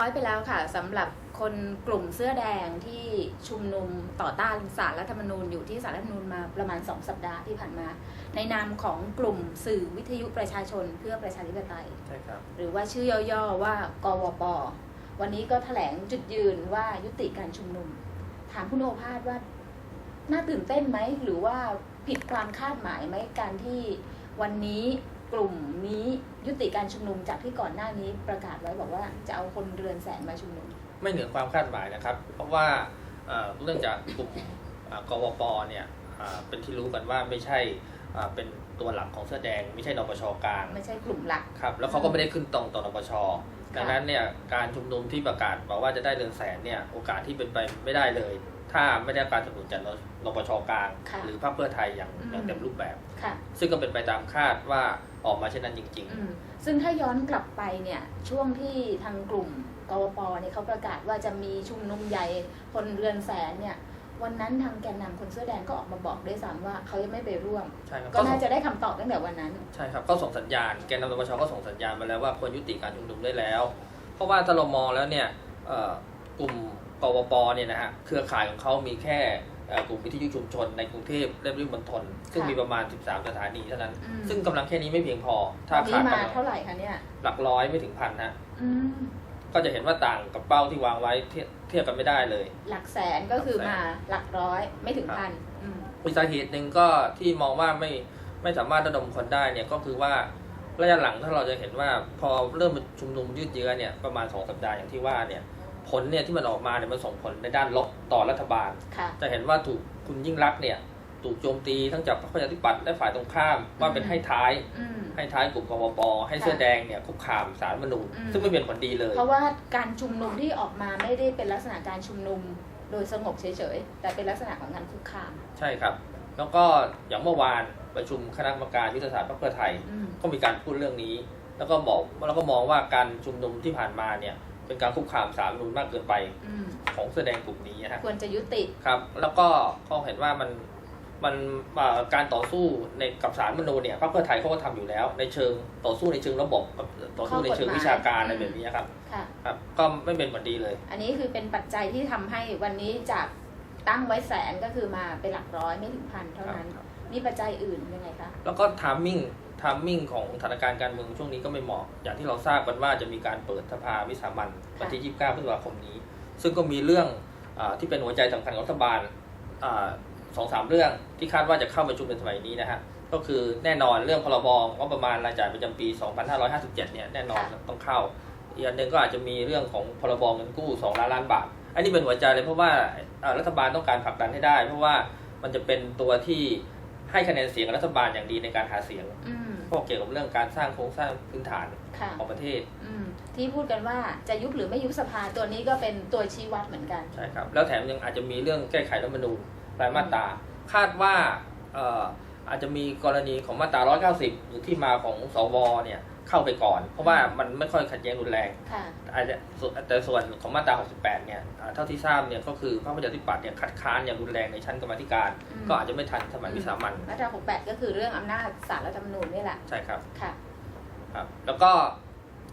ร้อยไปแล้วค่ะสำหรับคนกลุ่มเสื้อแดงที่ชุมนุมต่อต้านสารรัฐธรรมนูญอยู่ที่สารรัฐธรรมนูญมาประมาณ 2 สัปดาห์ที่ผ่านมา ในนามของกลุ่มสื่อวิทยุประชาชนเพื่อประชาธิปไตย ใช่ครับ หรือว่าชื่อย่อๆว่ากวป วันนี้ก็แถลงจุดยืนว่ายุติการชุมนุม ถามคุณโอภาสว่าน่าตื่นเต้นไหมหรือว่าผิดความคาดหมายไหมการที่วันนี้ กลุ่มนี้ยุติการชุมนุมจากที่ก่อนหน้านี้ประกาศไว้บอกว่าจะเอาคนเรือนแสนมาชุมนุม ไม่เหนือความคาดหมายนะครับ เพราะว่าเอ่อเรื่องจากกลุ่มอ่ากวปเนี่ยอ่าเป็นที่รู้กันว่าไม่ใช่อ่าเป็นตัวหลักของเสื้อแดง ไม่ใช่นปชกลางไม่ใช่กลุ่มหลักครับแล้วเขาก็ไม่ได้ขึ้นตรงต่อนปชดังนั้นเนี่ยการชุมนุมที่ประกาศบอกว่าจะได้เรือนแสนเนี่ยโอกาสที่เป็นไปไม่ได้เลย ถ้าไม่ได้การสนับสนุนจากนปชกลางค่ะหรือพรรคเพื่อไทยอย่างอืมอย่างเต็มรูปแบบค่ะซึ่งก็เป็นไปตามคาดว่าออกมาเช่นนั้นจริงอืมซึ่งถ้าย้อนกลับไปเนี่ยช่วงที่ทางกลุ่มกวปเนี่ยเขาประกาศว่าจะมีชุมนุมใหญ่คนเรือนแสนเนี่ยวันนั้นทางแกนนำคนเสื้อแดงก็ออกมาบอกด้วยซ้ำว่าเขายังไม่ไปร่วมๆใช่ครับก็ก็ส่น่างจะได้คำตอบตั้งแต่วันนั้น ใช่ครับ ก็ส่งสัญญาณ แกนนำนปชก็ส่งสัญญาณมาแล้วว่าควรยุติการชุมนุมได้แล้ว เพราะว่าถ้าเรามองแล้วเนี่ยเอ่อกลุ่ม กวปเนี่ยนะฮะเครือข่ายของเขามีแค่เอ่อกลุ่มวิทยุชุมชนในกรุงเทพและปริมณฑลซึ่งค่ะมีประมาณ 13 สถานีเท่านั้นอืมซึ่งกำลังแค่นี้ไม่เพียงพอ ถ้าวันนี้ขาดมากำลังเท่าไหร่คะเนี่ยหลักร้อยไม่ถึงพันฮะอืมก็จะเห็นว่าต่างกับเป้าที่วางไว้เทียบเทียบกันไม่ได้เลย หลักแสนก็คือหลักแสนมาหลักร้อยไม่ถึงครับพันอืมอีกสาเหตุหนึ่งก็ที่มองว่าไม่ไม่สามารถระดมคนได้เนี่ยก็คือว่าระยะหลังถ้าเราจะเห็นว่าพอเริ่มชุมนุมยืดเยื้อเนี่ยประมาณ 2 สัปดาห์อย่างที่ว่าเนี่ย ผลเนี่ยที่มันออกมาเนี่ยมันส่งผลในด้านลบต่อรัฐบาลค่ะจะเห็นว่าถูกคุณยิ่งรักษณ์เนี่ยถูกโจมตีทั้งจากพรรคประชาธิปัตย์และฝ่ายตรงข้ามว่าเป็นให้ท้ายอืมให้ท้ายกลุ่มกวปให้เสื้อค่ะแดงเนี่ยคุกคามสารรัฐธรรมนูญอืมซึ่งไม่เป็นผลดีเลย เพราะว่าการชุมนุมที่ออกมาไม่ได้เป็นลักษณะการชุมนุมโดยสงบเฉยๆแต่เป็นลักษณะของการคุกคาม ใช่ครับ แล้วก็อย่างเมื่อวานประชุมคณะกรรมการยุทธศาสตร์พรรคเพื่อไทยอืมก็มีการพูดเรื่องนี้ แล้วก็บอกแล้วก็มองว่าการชุมนุมที่ผ่านมาเนี่ย เป็นการคุกคามสารรัฐธรรมนูญมากเกินไปอืมของแสอแดงกลุ่มนี้นะฮะ ควรจะยุติ ครับแล้วก็เขาเห็นว่ามันมันเอ่อการต่อสู้ในกับสารรัฐธรรมนูญเนี่ยพรรคเพื่อไทยเขาก็ทำอยู่แล้ว ในเชิงต่อสู้ในเชิงระบบกับต่อสู้ในเชิงวิชาการอะไรแบบนี้ครับค่ะ ครับ ก็ไม่เป็นผลดีเลย อันนี้คือเป็นปัจจัยที่ทำให้วันนี้จาก ตั้งไว้แสนก็คือมาเป็นหลักร้อยไม่ถึงพันเท่านั้น ครับ มีปัจจัยอื่นยังไงคะ แล้วก็ทามมิ่งทามมิ่งของสถานการณ์การเมืองช่วงนี้ก็ไม่เหมาะ อย่างที่เราทราบกันว่าจะมีการเปิดสภาวิสามันวันที่ 29 พฤษภาคมนี้ ซึ่งก็มีเรื่องอาที่เป็นหัวใจสำคัญของรัฐบาลสองสามเรื่องที่คาดว่าจะเข้าประชุมในสมัยนี้นะฮะ ก็คือแน่นอนเรื่องพรบงบประมาณรายจ่ายประจำปี 2557 เนี่ยแน่นอนค่ะต้องเข้า อีกอันหนึ่งก็อาจจะมีเรื่องของพรบเงินกู้ 2 ล้านล้านบาท อันนี้เป็นหัวใจเลยเพราะว่าเอ่อ รัฐบาลต้องการผลักดันให้ได้ เพราะว่ามันจะเป็นตัวที่ให้คะแนนเสียงกับรัฐบาลอย่างดีในการหาเสียงอืมพวกเกี่ยวกับเรื่องการสร้างโครงสร้างพื้นฐานค่ะของประเทศอืมที่พูดกันว่าจะยุบหรือไม่ยุบสภาตัวนี้ก็เป็นตัวชี้วัดเหมือนกันใช่ครับแล้วแถมยังอาจจะมีเรื่องแก้ไขรัฐธรรมนูญรายมาตราคาดว่าเอ่ออาจจะมีกรณีของมาตรา 190 หรือที่มาของสวเนี่ย เข้าไปก่อน เพราะว่ามันไม่ค่อยขัดแย้งรุนแรงค่ะอาจจะส่วนแต่ส่วนของมาตรา 68 เนี่ยอ่าเท่าที่ทราบเนี่ยก็คือพรรคประชาธิปัตย์เนี่ยคัดค้านอย่างรุนแรงในชั้นกรรมาธิการอืมก็อาจจะไม่ทันสมัยวิสามันมาตรา 68 ก็คือเรื่องอำนาจศาลรัฐธรรมนูญนี่แหละใช่ครับค่ะครับ แล้วก็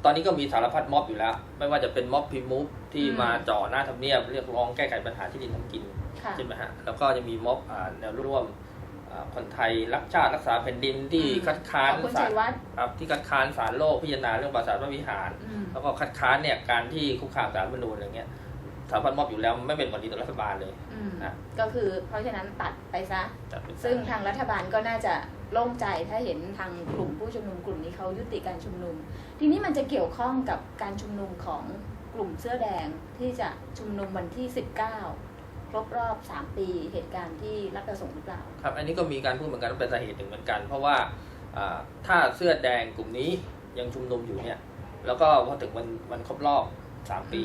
ตอนนี้ก็มีสารพัดม็อบอยู่แล้ว ไม่ว่าจะเป็นม็อบพิมูฟที่อืมมาจ่อหน้าทำเนียบเรียกร้องแก้ไขปัญหาที่ดินทำกินค่ะใช่ไหมฮะแล้วก็จะมีม็อบอ่าแนวร่วมอ่า คนไทยรักชาติรักษาแผ่นดินที่อืมคัดค้านของคุณศาชัลยวัฒน์ครับที่คัดค้านศาลโลกพิจารณาเรื่องปราสาทพระวิหาร อืมแล้วก็คัดค้านเนี่ยการที่คุกคามสารรัฐธรรมนูญอะไรเงี้ยสารพัดม็อบอยู่แล้วไม่เป็นผลดีต่อรัฐบาลเลย อืมนะ ก็คือเพราะฉะนั้นตัดไปซะ จัดเป็นซึ่งทางรัฐบาลก็น่าจะโล่งใจถ้าเห็นทางกลุ่มผู้ชุมนุมกลุ่มนี้เขายุติการชุมนุม ทีนี้มันจะเกี่ยวข้องกับการชุมนุมของกลุ่มเสื้อแดงที่จะชุมนุมวันที่ 19 ครบรอบ 3 ปีเหตุการณ์ที่รัฐประสงค์หรือเปล่า ครับ อันนี้ก็มีการพูดเหมือนกันว่าเป็นสาเหตุหนึ่งเหมือนกัน เพราะว่าถ้าเสื้อแดงกลุ่มนี้ยังชุมนุมอยู่เนี่ย แล้วก็พอถึงวันวันครบรอบสามปี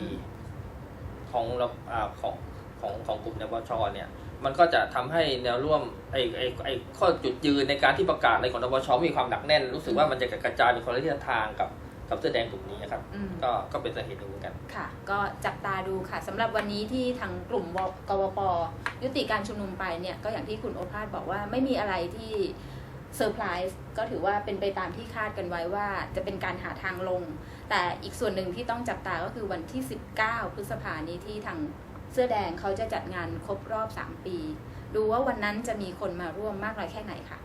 ของเราอ่าของของของกลุ่มนปชเนี่ย มันก็จะทำให้แนวร่วมไอ้ไอ้ไอ้ข้อจุดยืนในการที่ประกาศอะไรของนปชมีความหนักแน่น รู้สึกว่ามันจะกระจายเป็นคนละทิศทางกับ กับเสื้อแดงกลุ่มนี้นะครับอืมก็ก็เป็นสาเหตุหนึ่งเหมือนกัน ค่ะ ก็จับตาดูค่ะสำหรับวันนี้ที่ทางกลุ่มวกวปยุติการชุมนุมไปเนี่ย ก็อย่างที่คุณโอภาสบอกว่าไม่มีอะไรที่เซอร์ไพรส์ก็ถือว่าเป็นไปตามที่คาดกันไว้ว่าจะเป็นการหาทางลง แต่อีกส่วนหนึ่งที่ต้องจับตาก็คือวันที่ 19 พฤษภานี้ที่ทางเสื้อแดงเขาจะจัดงานครบรอบ 3 ปี ดูว่าวันนั้นจะมีคนมาร่วมมากน้อยแค่ไหนค่ะ